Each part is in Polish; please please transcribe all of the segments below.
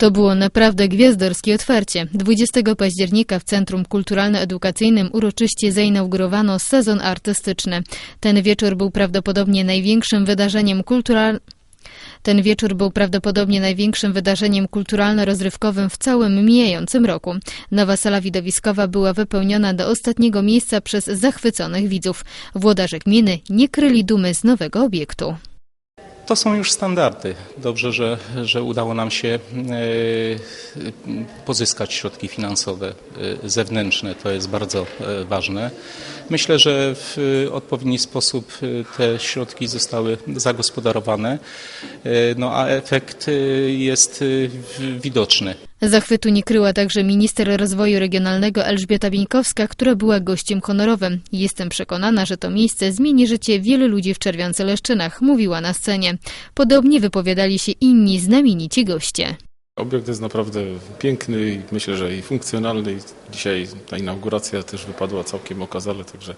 To było naprawdę gwiazdorskie otwarcie. 20 października w Centrum Kulturalno-Edukacyjnym uroczyście zainaugurowano sezon artystyczny. Ten wieczór był prawdopodobnie największym wydarzeniem kulturalnym. Ten wieczór był prawdopodobnie największym wydarzeniem kulturalno-rozrywkowym w całym mijającym roku. Nowa sala widowiskowa była wypełniona do ostatniego miejsca przez zachwyconych widzów. Włodarze gminy nie kryli dumy z nowego obiektu. To są już standardy. Dobrze, że, że udało nam się e, pozyskać środki finansowe e, zewnętrzne. To jest bardzo e, ważne. Myślę, że w odpowiedni sposób te środki zostały zagospodarowane, no a efekt jest widoczny. Zachwytu nie kryła także minister rozwoju regionalnego Elżbieta Bieńkowska, która była gościem honorowym. Jestem przekonana, że to miejsce zmieni życie wielu ludzi w Czerwiance Leszczynach, mówiła na scenie. Podobnie wypowiadali się inni znamienici goście. Obiekt jest naprawdę piękny i myślę, że i funkcjonalny. I Dzisiaj ta inauguracja też wypadła całkiem okazale, także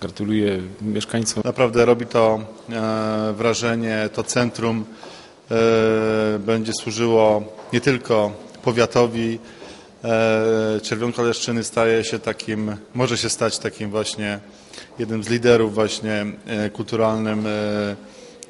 gratuluję mieszkańcom. Naprawdę robi to e, wrażenie, to centrum e, będzie służyło nie tylko powiatowi. E, Czerwionka Leszczyny staje się takim, może się stać takim właśnie jednym z liderów właśnie e, kulturalnym e,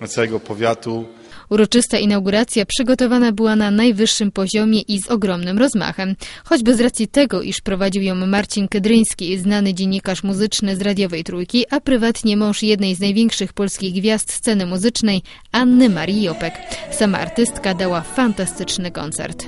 całego powiatu. Uroczysta inauguracja przygotowana była na najwyższym poziomie i z ogromnym rozmachem. Choćby z racji tego, iż prowadził ją Marcin Kedryński, znany dziennikarz muzyczny z radiowej trójki, a prywatnie mąż jednej z największych polskich gwiazd sceny muzycznej, Anny Marii Jopek. Sama artystka dała fantastyczny koncert.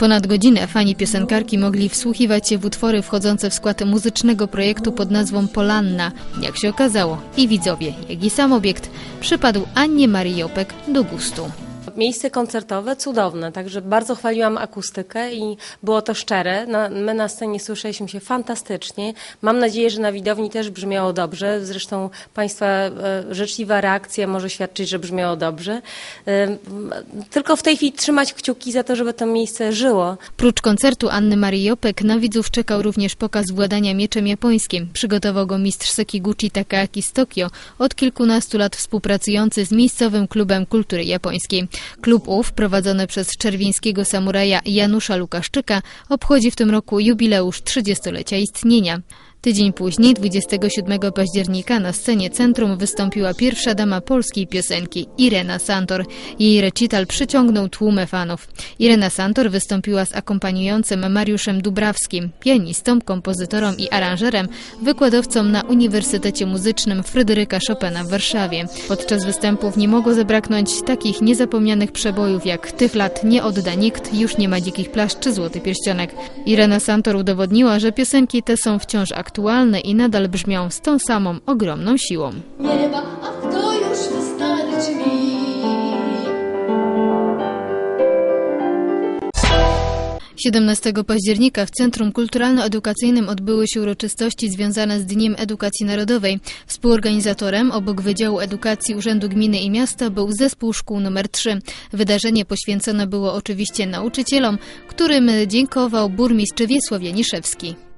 Ponad godzinę fani piosenkarki mogli wsłuchiwać się w utwory wchodzące w skład muzycznego projektu pod nazwą Polanna. Jak się okazało, i widzowie, jak i sam obiekt przypadł Annie Marii Jopek do gustu. Miejsce koncertowe cudowne, także bardzo chwaliłam akustykę i było to szczere. My na scenie słyszeliśmy się fantastycznie. Mam nadzieję, że na widowni też brzmiało dobrze. Zresztą Państwa e, życzliwa reakcja może świadczyć, że brzmiało dobrze. E, tylko w tej chwili trzymać kciuki za to, żeby to miejsce żyło. Prócz koncertu Anny Marii Jopek na widzów czekał również pokaz władania mieczem japońskim. Przygotował go mistrz Sekiguchi Takaaki z Tokio, od kilkunastu lat współpracujący z miejscowym klubem kultury japońskiej. Klub ów, prowadzony przez czerwińskiego samuraja Janusza Lukaszczyka, obchodzi w tym roku jubileusz 30-lecia istnienia. Tydzień później, 27 października, na scenie centrum wystąpiła pierwsza dama polskiej piosenki, Irena Santor. Jej recital przyciągnął tłumę fanów. Irena Santor wystąpiła z akompaniującym Mariuszem Dubrawskim, pianistą, kompozytorem i aranżerem, wykładowcą na Uniwersytecie Muzycznym Fryderyka Chopina w Warszawie. Podczas występów nie mogło zabraknąć takich niezapomnianych przebojów jak Tych lat nie odda nikt, Już nie ma dzikich plaż czy Złoty Pierścionek. Irena Santor udowodniła, że piosenki te są wciąż aktualne i nadal brzmią z tą samą ogromną siłą. nieba, a to już wystarczy mi. 17 października w Centrum Kulturalno-Edukacyjnym odbyły się uroczystości związane z Dniem Edukacji Narodowej. Współorganizatorem obok Wydziału Edukacji Urzędu Gminy i Miasta był Zespół Szkół nr 3. Wydarzenie poświęcone było oczywiście nauczycielom, którym dziękował burmistrz Wiesław Janiszewski.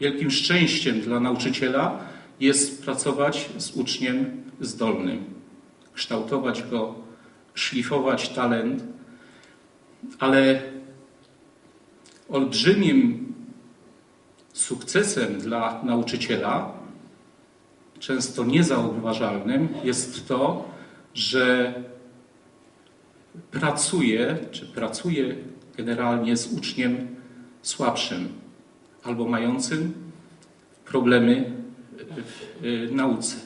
Wielkim szczęściem dla nauczyciela jest pracować z uczniem zdolnym, kształtować go, szlifować talent, ale olbrzymim sukcesem dla nauczyciela, często niezauważalnym, jest to, że pracuje, czy pracuje generalnie z uczniem słabszym albo mającym problemy w y, nauce.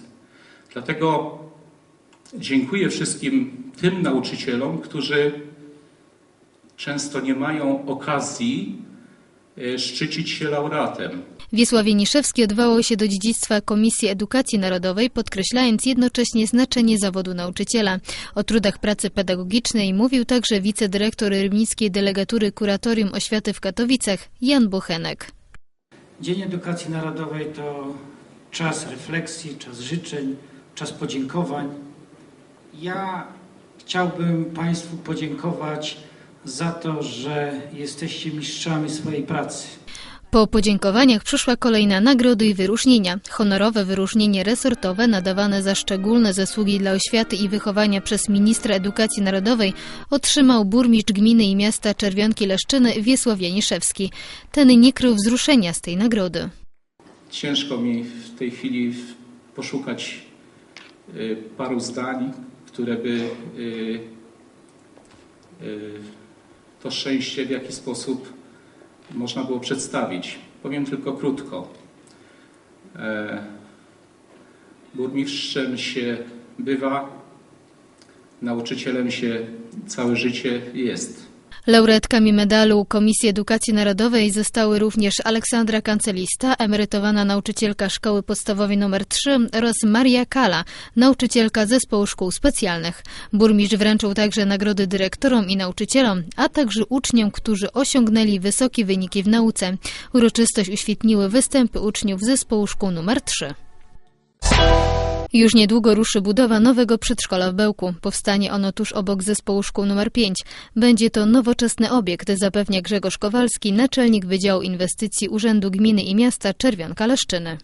Dlatego dziękuję wszystkim tym nauczycielom, którzy często nie mają okazji y, szczycić się laureatem. Wiesław Janiszewski odwołał się do dziedzictwa Komisji Edukacji Narodowej, podkreślając jednocześnie znaczenie zawodu nauczyciela. O trudach pracy pedagogicznej mówił także wicedyrektor Rybnickiej Delegatury Kuratorium Oświaty w Katowicach Jan Buchenek. Dzień Edukacji Narodowej to czas refleksji, czas życzeń, czas podziękowań. Ja chciałbym Państwu podziękować za to, że jesteście mistrzami swojej pracy. Po podziękowaniach przyszła kolejna nagrody i wyróżnienia. Honorowe wyróżnienie resortowe nadawane za szczególne zasługi dla oświaty i wychowania przez ministra edukacji narodowej otrzymał burmistrz gminy i miasta Czerwionki Leszczyny Wiesław Janiszewski. Ten nie krył wzruszenia z tej nagrody. Ciężko mi w tej chwili poszukać y, paru zdań, które by y, y, to szczęście w jakiś sposób można było przedstawić. Powiem tylko krótko. E, Burmistrzem się bywa, nauczycielem się całe życie jest. Laureatkami medalu Komisji Edukacji Narodowej zostały również Aleksandra Kancelista, emerytowana nauczycielka Szkoły Podstawowej nr 3 oraz Maria Kala, nauczycielka Zespołu Szkół Specjalnych. Burmistrz wręczył także nagrody dyrektorom i nauczycielom, a także uczniom, którzy osiągnęli wysokie wyniki w nauce. Uroczystość uświetniły występy uczniów Zespołu Szkół nr 3. Już niedługo ruszy budowa nowego przedszkola w Bełku. Powstanie ono tuż obok zespołu szkół nr 5. Będzie to nowoczesny obiekt, zapewnia Grzegorz Kowalski, naczelnik Wydziału Inwestycji Urzędu Gminy i Miasta Czerwionka Leszczyny.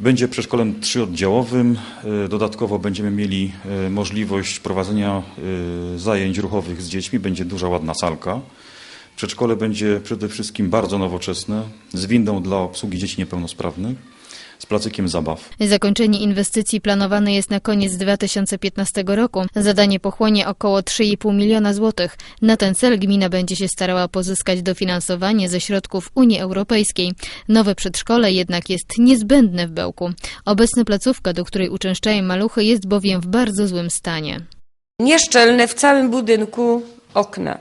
Będzie przedszkolem trzyoddziałowym. E, Dodatkowo będziemy mieli e, możliwość prowadzenia e, zajęć ruchowych z dziećmi. Będzie duża, ładna salka. Przedszkole będzie przede wszystkim bardzo nowoczesne, z windą dla obsługi dzieci niepełnosprawnych, z placykiem zabaw. Zakończenie inwestycji planowane jest na koniec 2015 roku. Zadanie pochłonie około 3,5 miliona złotych. Na ten cel gmina będzie się starała pozyskać dofinansowanie ze środków Unii Europejskiej. Nowe przedszkole jednak jest niezbędne w Bełku. Obecna placówka, do której uczęszczają maluchy, jest bowiem w bardzo złym stanie. Nieszczelne w całym budynku okna.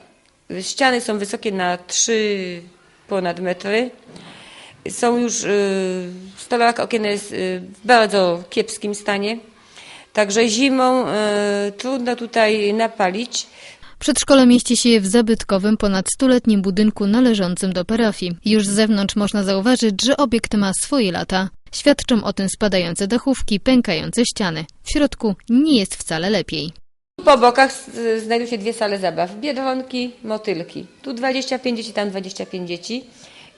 Ściany są wysokie na 3 ponad metry. Są już, y, stolarka okien jest y, w bardzo kiepskim stanie. Także zimą y, trudno tutaj napalić. Przedszkole mieści się w zabytkowym, ponad stuletnim budynku należącym do parafii. Już z zewnątrz można zauważyć, że obiekt ma swoje lata. Świadczą o tym spadające dachówki, pękające ściany. W środku nie jest wcale lepiej. Po bokach znajdują się dwie sale zabaw. Biedronki, motylki. Tu 25 dzieci, tam 25 dzieci.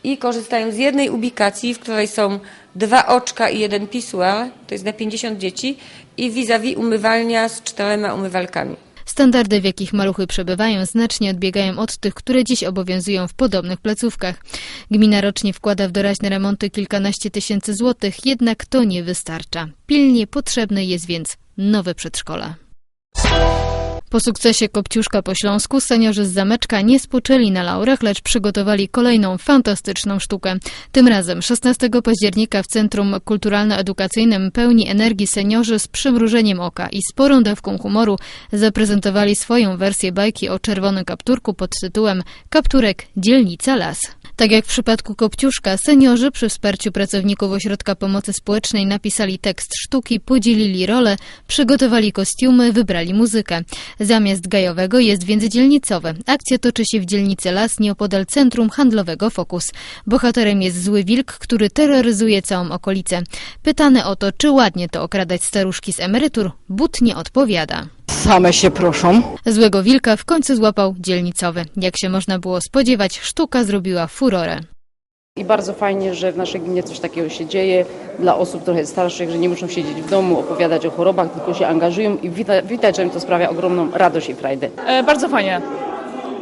I korzystają z jednej ubikacji, w której są dwa oczka i jeden pisuar, to jest na 50 dzieci, i vis-a-vis umywalnia z czterema umywalkami. Standardy, w jakich maluchy przebywają, znacznie odbiegają od tych, które dziś obowiązują w podobnych placówkach. Gmina rocznie wkłada w doraźne remonty kilkanaście tysięcy złotych, jednak to nie wystarcza. Pilnie potrzebne jest więc nowe przedszkole. Po sukcesie Kopciuszka po Śląsku seniorzy z Zameczka nie spoczęli na laurach, lecz przygotowali kolejną fantastyczną sztukę. Tym razem 16 października w Centrum Kulturalno-Edukacyjnym pełni energii seniorzy z przymrużeniem oka i sporą dawką humoru zaprezentowali swoją wersję bajki o czerwonym kapturku pod tytułem Kapturek Dzielnica Las. Tak jak w przypadku Kopciuszka, seniorzy przy wsparciu pracowników Ośrodka Pomocy Społecznej napisali tekst sztuki, podzielili role, przygotowali kostiumy, wybrali muzykę. Zamiast gajowego jest więc dzielnicowe. Akcja toczy się w dzielnicy Las nieopodal centrum handlowego Fokus. Bohaterem jest zły wilk, który terroryzuje całą okolicę. Pytany o to, czy ładnie to okradać staruszki z emerytur, But nie odpowiada. Same się proszą. Złego wilka w końcu złapał dzielnicowy. Jak się można było spodziewać, sztuka zrobiła furorę. I bardzo fajnie, że w naszej gminie coś takiego się dzieje dla osób trochę starszych, że nie muszą siedzieć w domu, opowiadać o chorobach, tylko się angażują i wita, widać, że im to sprawia ogromną radość i frajdę. E, bardzo fajnie.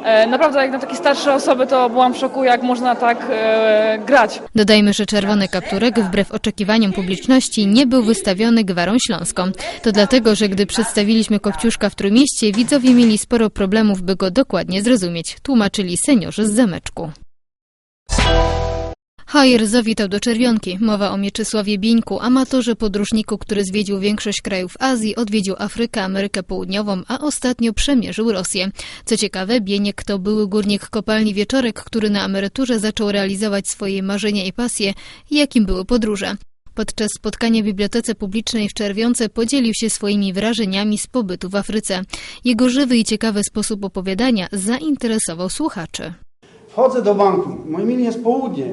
E, naprawdę jak na takie starsze osoby to byłam w szoku, jak można tak e, grać. Dodajmy, że czerwony kapturek wbrew oczekiwaniom publiczności nie był wystawiony gwarą śląską. To dlatego, że gdy przedstawiliśmy Kopciuszka w Trójmieście, widzowie mieli sporo problemów, by go dokładnie zrozumieć, tłumaczyli seniorzy z zameczku. Hajer zawitał do Czerwionki. Mowa o Mieczysławie Bieńku, amatorze podróżniku, który zwiedził większość krajów Azji, odwiedził Afrykę, Amerykę Południową, a ostatnio przemierzył Rosję. Co ciekawe, Bieniek to były górnik kopalni Wieczorek, który na emeryturze zaczął realizować swoje marzenia i pasje, jakim były podróże. Podczas spotkania w Bibliotece Publicznej w Czerwionce podzielił się swoimi wrażeniami z pobytu w Afryce. Jego żywy i ciekawy sposób opowiadania zainteresował słuchaczy. Wchodzę do banku. Moi mili jest południe.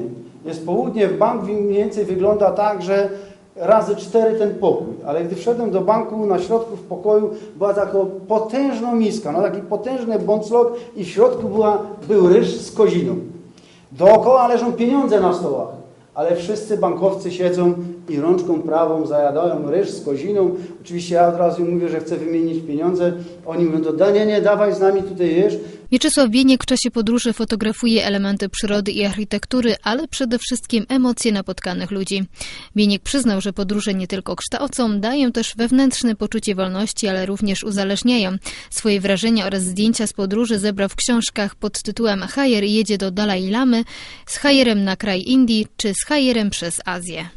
Jest południe, bank mniej więcej wygląda tak, że razy cztery ten pokój. Ale gdy wszedłem do banku, na środku w pokoju była taka potężna miska, no taki potężny bąclok i w środku była, był ryż z koziną. Dookoła leżą pieniądze na stołach, ale wszyscy bankowcy siedzą i rączką prawą zajadają ryż z koziną. Oczywiście ja od razu mówię, że chcę wymienić pieniądze. Oni mówią, da, nie, nie, dawaj z nami tutaj jesz. Mieczysław Bieniek w czasie podróży fotografuje elementy przyrody i architektury, ale przede wszystkim emocje napotkanych ludzi. Bieniek przyznał, że podróże nie tylko kształcą, dają też wewnętrzne poczucie wolności, ale również uzależniają. Swoje wrażenia oraz zdjęcia z podróży zebrał w książkach pod tytułem Hajer jedzie do Dalaj Lamy, z Hajerem na kraj Indii czy z Hajerem przez Azję.